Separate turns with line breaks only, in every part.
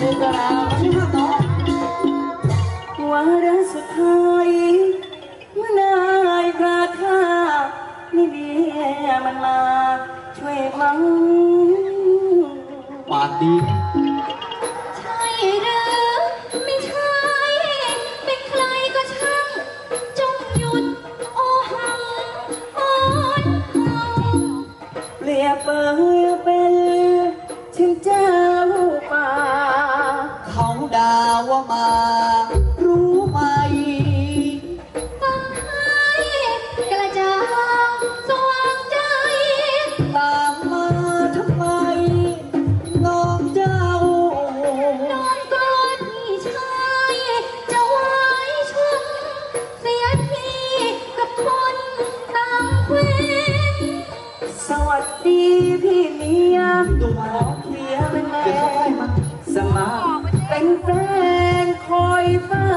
นี้ก็แล้ววันนี้ห้าต่อ
วาระสุดท้ายเมื่อนายกราท่านี่เดียมันมาช่วยมัง
ปากดี
ใช่หรือไม่ใช่ เป็นใครก็ช่างจงหยุดโอหังอ่อนเฮา
เปรียบเปรยเป็นถึงเจ้าป่า
เขา ดาว่ามา รู้ไหม
ฟังให้กระจ่างสว่างใจ
ตามมาทำไม น้องเจ้า
นอนกอดพี่ชายจะไว้ช่วงเสียทีกับคนต่างแคว้น
สวัสดีพี่เมียดูขอเคลียร์เป็นแม่สมัคร เป็นแฟนคอยเฝ้า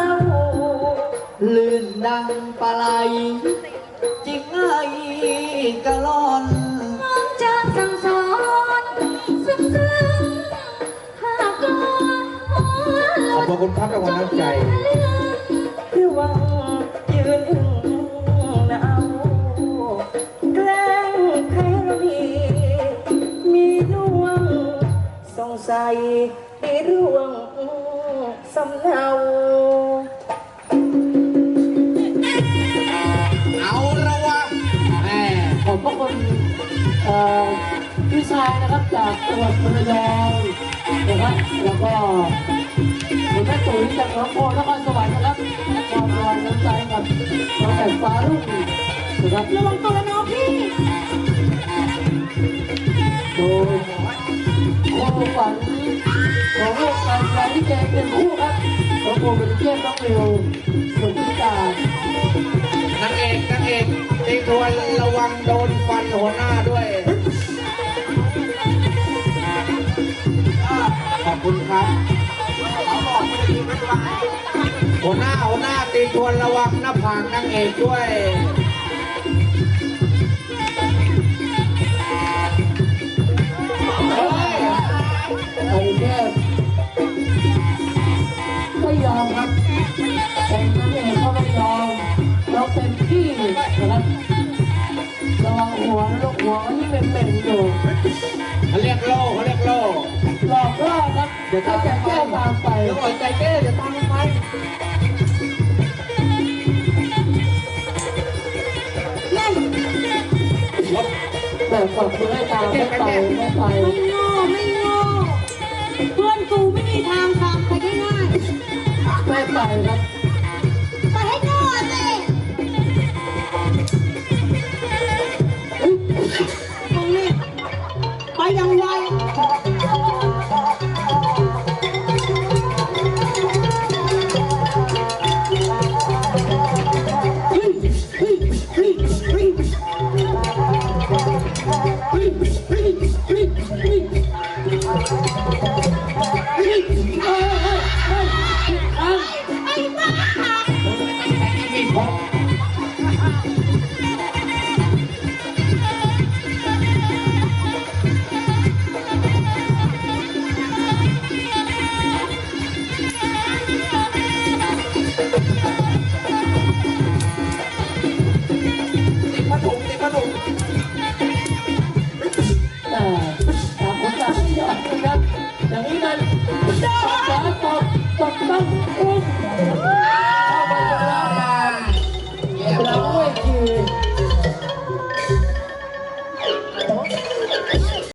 ลื่นดังปลาไหลจริงไงกะล่อน
น้องจะสั่งสอนซึ้งๆหากกลัวหัวห
ขอบ
ล่น
พระคุณครับรางวัลน้ำใจ
สงสัยในร่วงสำเนา
เอาละวะแหม
ขอบพระคุณเอ่อพี่ชายนะครับจากจังหวัดระยองนะครับแล้วก็คุณแม่ตุ๋ยจากหนองโพนครสวรรค์นะครับมอบรางวัลน้ำใจกับน้องแต่ฟ้ารุ่งนะครับ
ระวังตัวนะพี่
โดยความ ฝันของลูกการแสดงที่แกเป็นคู่ครับน้องโบเป็นเทียบน้องเร็วสุดที่ตานา
งเอกนางเอกตีทวนระวังโดนฟันหัวหน้าด้วย ขอบคุณครับหัวหน้าหัวหน้าตีทวนระวังหน้าผากนางเอกด้วย ดี๋ย
วตามแก้ตามไปเดี๋ยอดใจแก้
เดี๋ยวตามไป
แต่ขอบคุณให้ตามไม่ไปไม่ไป
ไม่โง่ไม่โง่เพื่อนกูไม่มีทางทำไปง่ายๆ
ไปไปครับ
ไปให้โง่สิตรงนี้ไปยังไง